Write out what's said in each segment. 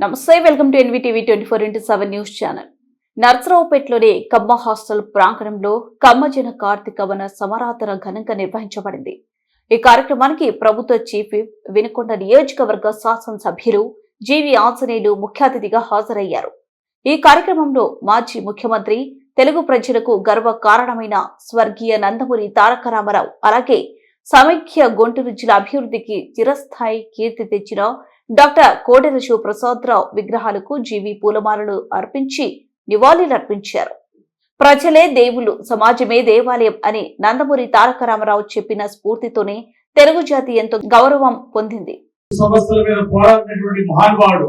నమస్తే welcome to NVTV twenty four into seven news channel. నర్సరావుపేటలోని Kamma hostel ప్రాంగణంలో కమ్మజన కార్తీక వన సమరాధన ఘనంగా నిర్వహించబడింది. ఈ కార్యక్రమానికి ప్రభుత్వ చీఫ్ వినుకొండ నియోజకవర్గ శాసనసభ్యులు జీవి ఆంజనేయులు ముఖ్య అతిథిగా హాజరయ్యారు. ఈ కార్యక్రమంలో మాజీ ముఖ్యమంత్రి తెలుగు ప్రజలకు గర్వ కారణమైన స్వర్గీయ నందమూరి తారక రామారావు అలాగే సమైక్య గుంటూరు జిల్లా అభివృద్ధికి చిరస్థాయి కీర్తి తెచ్చిన డాక్టర్ కోడెల శివప్రసాదరావు విగ్రహాలకు జీవి పూలమాలలు అర్పించి నివాళులర్పించారు. ప్రజలే దేవులు సమాజమే దేవాలయం అని నందమూరి తారక రామారావు చెప్పిన స్ఫూర్తితోనే తెలుగు జాతి ఎంతో గౌరవం పొందింది. సమస్యల మీద పోరాడినటువంటి మహానుభావుడు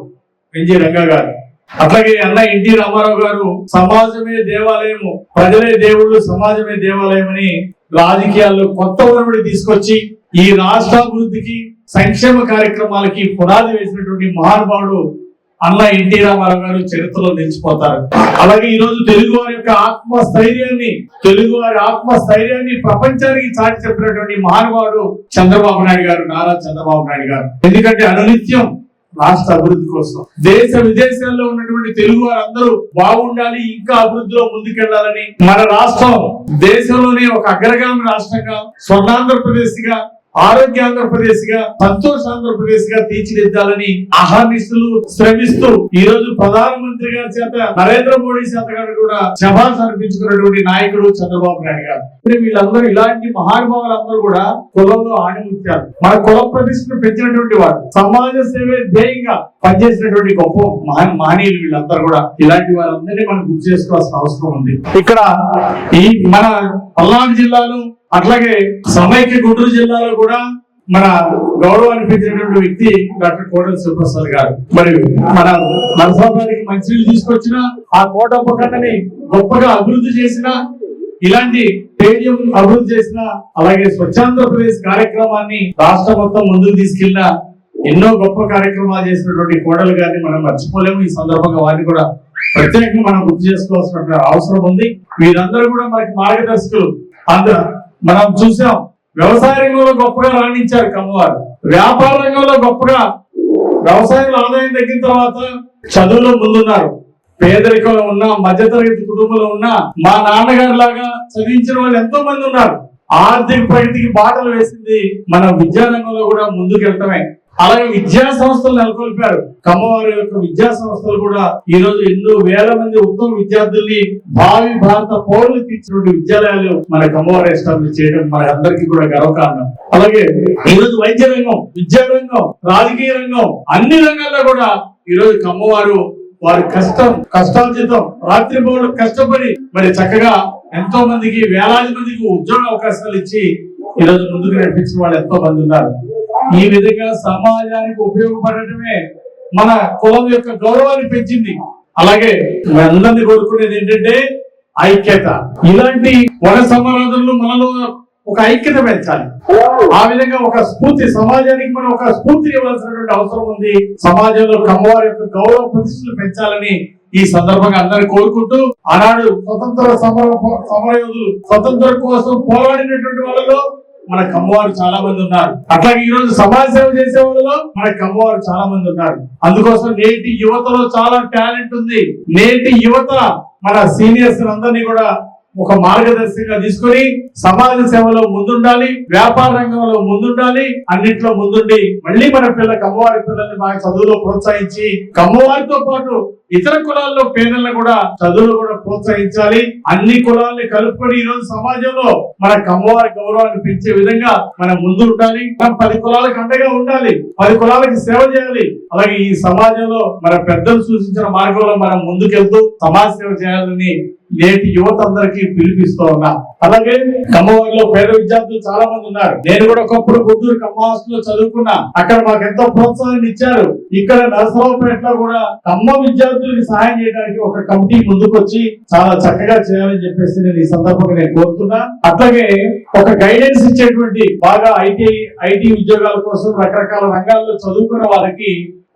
ఎన్జి రంగా గారు. అట్లాగే అన్న ఎన్టీ రామారావు గారు సమాజమే దేవాలయము ప్రజలే దేవుళ్ళు సమాజమే దేవాలయం అని రాజకీయాల్లో కొత్త ఉరబడి తీసుకొచ్చి ఈ రాష్ట్రాభివృద్ధికి సంక్షేమ కార్యక్రమాలకి పునాది వేసినటువంటి మహానుభావుడు అన్న ఎన్టీ రామారావు గారు చరిత్రలో నిలిచిపోతారు. అలాగే ఈ రోజు తెలుగు వారి యొక్క ఆత్మస్థైర్యాన్ని తెలుగు వారి ఆత్మస్థైర్యాన్ని ప్రపంచానికి చాటి చెప్పినటువంటి మహానుభావుడు చంద్రబాబు నాయుడు గారు నారా చంద్రబాబు నాయుడు గారు. ఎందుకంటే అనునిత్యం రాష్ట్ర అభివృద్ధి కోసం. దేశ విదేశాల్లో ఉన్నటువంటి తెలుగు వారందరూ బాగుండాలి ఇంకా అభివృద్ధిలో ముందుకెళ్ళాలని మన రాష్ట్రం దేశంలోనే ఒక అగ్రగామి రాష్ట్రంగా స్వర్ణాంధ్రప్రదేశ్గా ఆరోగ్య ఆంధ్రప్రదేశ్గా సంతోష ఆంధ్రప్రదేశ్గా తీర్చిదిద్దాలని అహర్నిశలు శ్రమిస్తూ ఈ రోజు ప్రధానమంత్రి గారి చేత నరేంద్ర మోడీ చేత గారు కూడా శభాస్ అనిపించుకున్నటువంటి నాయకుడు చంద్రబాబు నాయుడు గారు. వీళ్ళందరూ ఇలాంటి మహానుభావులందరూ కూడా కులంలో ఆణిముత్యారు మన కులం ప్రతిష్టను పెంచినటువంటి వారు. సమాజ సేవే ధ్యేయంగా పనిచేసినటువంటి గొప్ప మహా మహనీయులు వీళ్ళందరూ కూడా ఇలాంటి వారందరినీ మనం గుర్తు చేసుకోవాల్సిన అవసరం ఉంది. ఇక్కడ ఈ మన పల్నాడు జిల్లాలో అట్లాగే సమైక్య గుంటూరు జిల్లాలో కూడా మన గౌరవాన్ని పెంచినటువంటి వ్యక్తి డాక్టర్ కోడల శివప్రసాద్ గారు. మరి మన నరసాబానికి మంచినీళ్ళు తీసుకొచ్చిన ఆ కోట పక్కనని గొప్పగా అభివృద్ధి చేసిన ఇలాంటి స్టేడియం అభివృద్ధి చేసిన అలాగే స్వచ్ఛాంధ్రప్రదేశ్ కార్యక్రమాన్ని రాష్ట్ర మొత్తం ముందుకు తీసుకెళ్ళిన ఎన్నో గొప్ప కార్యక్రమాలు చేసినటువంటి కోడలు గారిని మనం మర్చిపోలేము. ఈ సందర్భంగా వారిని కూడా ప్రత్యేకంగా మనం గుర్తు చేసుకోవాల్సిన అవసరం ఉంది. వీరందరూ కూడా మనకి మార్గదర్శకులు. అందరూ మనం చూసాం వ్యవసాయ రంగంలో గొప్పగా రాణించారు కమ్మవారు. వ్యాపార రంగంలో గొప్పగా వ్యవసాయంలో ఆదాయం తగ్గిన తర్వాత చదువులో ముందున్నారు. పేదరికంలో ఉన్న మధ్యతరగతి కుటుంబంలో ఉన్న మా నాన్నగారి లాగా చదివించిన వాళ్ళు ఎంతో మంది ఉన్నారు. ఆర్థిక ప్రగతికి బాటలు వేసింది మన విద్యారంగంలో కూడా ముందుకెళ్తామే. అలాగే విద్యా సంస్థలు నెలకొల్పారు. కమ్మవారి యొక్క విద్యా సంస్థలు కూడా ఈ రోజు ఎన్నో వేల మంది ఉత్తమ విద్యార్థుల్ని భావి భారత పౌరులు తీర్చినటువంటి విద్యాలయాలు మన కమ్మవారి ఎస్టాబ్లిష్ చేయడం మన అందరికీ కూడా గర్వకారణం. అలాగే ఈ రోజు వైద్య రంగం విద్యా రంగం రాజకీయ రంగం అన్ని రంగాల్లో కూడా ఈ రోజు కమ్మవారు వారి కష్టం కష్టార్జితం రాత్రి పౌరులు కష్టపడి మరి చక్కగా ఎంతో మందికి వేలాది మందికి ఉద్యోగ అవకాశాలు ఇచ్చి ఈ రోజు ముందుకు నడిపించిన వాళ్ళు ఎంతో మంది ఉన్నారు. ఈ విధంగా సమాజానికి ఉపయోగపడటమే మన కులం యొక్క గౌరవాన్ని పెంచింది. అలాగే అందరినీ కోరుకునేది ఏంటంటే ఐక్యత. ఇలాంటి వన సమారాధనలు మనలో ఒక ఐక్యత పెంచాలి. ఆ విధంగా ఒక స్ఫూర్తి సమాజానికి మనం ఒక స్ఫూర్తిని ఇవ్వాల్సినటువంటి అవసరం ఉంది. సమాజంలో కమ్మవారి యొక్క గౌరవ ప్రతిష్టలు పెంచాలని ఈ సందర్భంగా అందరిని కోరుకుంటూ ఆనాడు స్వతంత్ర సమర సమరయోధులు స్వతంత్రం కోసం పోరాడినటువంటి వాళ్ళలో మన కమ్మవారు చాలా మంది ఉన్నారు. అట్లాగే ఈ రోజు సమాజ సేవ చేసే వాళ్ళలో మన కమ్మవారు చాలా మంది ఉన్నారు. అందుకోసం నేటి యువతలో చాలా టాలెంట్ ఉంది. నేటి యువత మన సీనియర్స్ అందరినీ కూడా ఒక మార్గదర్శకంగా తీసుకొని సమాజ సేవలో ముందుండాలి వ్యాపార రంగంలో ముందుండాలి అన్నిట్లో ముందుండి మళ్ళీ మన పిల్ల కమ్మవారి పిల్లల్ని బాగా చదువులో ప్రోత్సహించి కమ్మవారితో పాటు ఇతర కులాల్లో పేదలను కూడా చదువులు కూడా ప్రోత్సహించాలి. అన్ని కులాల్ని కలుపుకొని ఈ రోజు సమాజంలో మన కమ్మవారి గౌరవాన్ని పెంచే విధంగా మనం ముందు ఉండాలి. మనం పది కులాలకు అండగా ఉండాలి. పది కులాలకి సేవ చేయాలి. అలాగే ఈ సమాజంలో మన పెద్దలు సూచించిన మార్గంలో మనం ముందుకెళ్తూ సమాజ సేవ చేయాలని నేటి యువత అందరికీ పిలిపిస్తూ ఉన్నా. అలాగే ఖమ్మవారిలో పేద విద్యార్థులు చాలా మంది ఉన్నారు. నేను కూడా ఒకప్పుడు గుంటూరు కమ్మ చదువుకున్నా. అక్కడ మాకు ఎంతో ప్రోత్సాహాన్ని ఇచ్చారు. ఇక్కడ నరసరావుపేటలో కూడా ఖమ్మ విద్యార్థులకు సహాయం చేయడానికి ఒక కమిటీ ముందుకొచ్చి చాలా చక్కగా చేయాలని చెప్పేసి నేను ఈ సందర్భంగా నేను కోరుతున్నా. అట్లాగే ఒక గైడెన్స్ ఇచ్చేటువంటి బాగా ఐటీ ఐటీ ఉద్యోగాల కోసం రకరకాల రంగాల్లో చదువుకున్న వారికి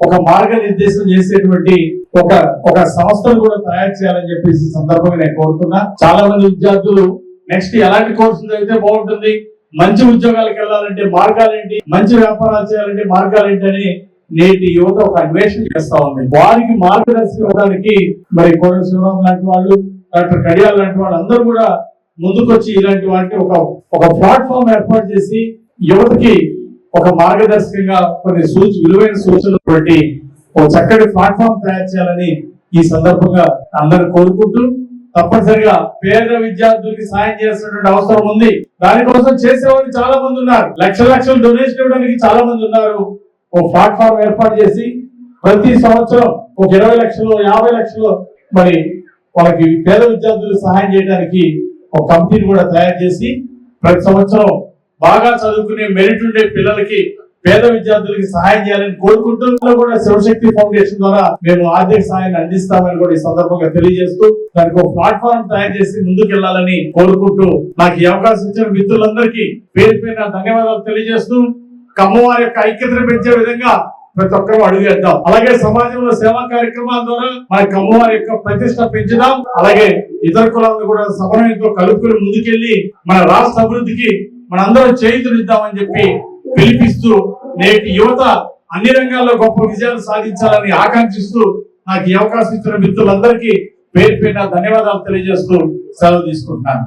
ఒక మార్గనిర్దేశం చేసేటువంటి ఒక ఒక సంస్థను కూడా తయారు చేయాలని చెప్పేసి సందర్భంగా నేను కోరుతున్నా. చాలా మంది విద్యార్థులు నెక్స్ట్ ఎలాంటి కోర్సులు చదివితే బాగుంటుంది. మంచి ఉద్యోగాలకు వెళ్ళాలంటే మార్గాలు ఏంటి? మంచి వ్యాపారాలు చేయాలంటే మార్గాలేంటి అని నేటి యువత ఒక అన్వేషణ చేస్తా ఉంది. వారికి మార్గదర్శకం ఇవ్వడానికి మరి కోడ శివరాం లాంటి వాళ్ళు డాక్టర్ కడియాల్ లాంటి వాళ్ళు అందరూ కూడా ముందుకొచ్చి ఇలాంటి వాటికి ఒక ఒక ప్లాట్ఫామ్ ఏర్పాటు చేసి యువతకి ఒక మార్గదర్శకంగా కొన్ని సూచ విలువైన సూచనలు ఒక చక్కటి ప్లాట్ఫామ్ తయారు చేయాలని ఈ సందర్భంగా అందరూ కోరుకుంటూ తప్పనిసరిగా పేద విద్యార్థులకి సాయం చేసినటువంటి అవసరం ఉంది. దానికోసం చేసేవాళ్ళు చాలా మంది ఉన్నారు. లక్ష లక్షలు డొనేషన్ ఇవ్వడానికి చాలా మంది ఉన్నారు. ఒక ప్లాట్ఫామ్ ఏర్పాటు చేసి ప్రతి సంవత్సరం ఒక ఇరవై లక్షలు యాభై లక్షలు మరి వాళ్ళకి పేద విద్యార్థులకు సహాయం చేయడానికి ఒక కంపెనీని కూడా తయారు చేసి ప్రతి సంవత్సరం బాగా చదువుకునే మెరిట్ ఉండే పిల్లలకి పేద విద్యార్థులకి సహాయం చేయాలని కోరుకుంటూ కూడా శివశక్తి ఫౌండేషన్ ద్వారా మేము ఆర్థిక సహాయాన్ని అందిస్తామని కూడా ఈ సందర్భంగా తెలియజేస్తూ దానికి ఒక ప్లాట్ఫామ్ తయారు చేసి ముందుకెళ్ళాలని కోరుకుంటూ నాకు ఈ అవకాశం ఇచ్చిన మిత్రులందరికీ పేరు పేరు ధన్యవాదాలు తెలియజేస్తూ కమ్మవారి యొక్క ఐక్యతను పెంచే విధంగా ప్రతి ఒక్కరూ అడుగేద్దాం అలాగే సమాజంలో సేవా కార్యక్రమాల ద్వారా మన కమ్మవారి యొక్క ప్రతిష్ట పెంచుదాం. అలాగే ఇతర కులాలను కూడా సమన్వయంతో కలుపుకొని ముందుకెళ్ళి మన రాష్ట్ర అభివృద్ధికి మనందరం చేయుతునిద్దామని చెప్పి పిలిపిస్తూ నేటి యువత అన్ని రంగాల్లో గొప్ప విజయాలు సాధించాలని ఆకాంక్షిస్తూ నాకు ఈ అవకాశం ఇచ్చిన మిత్రులందరికీ పేరు పేరున ధన్యవాదాలు తెలియజేస్తూ సెలవు తీసుకుంటున్నాను.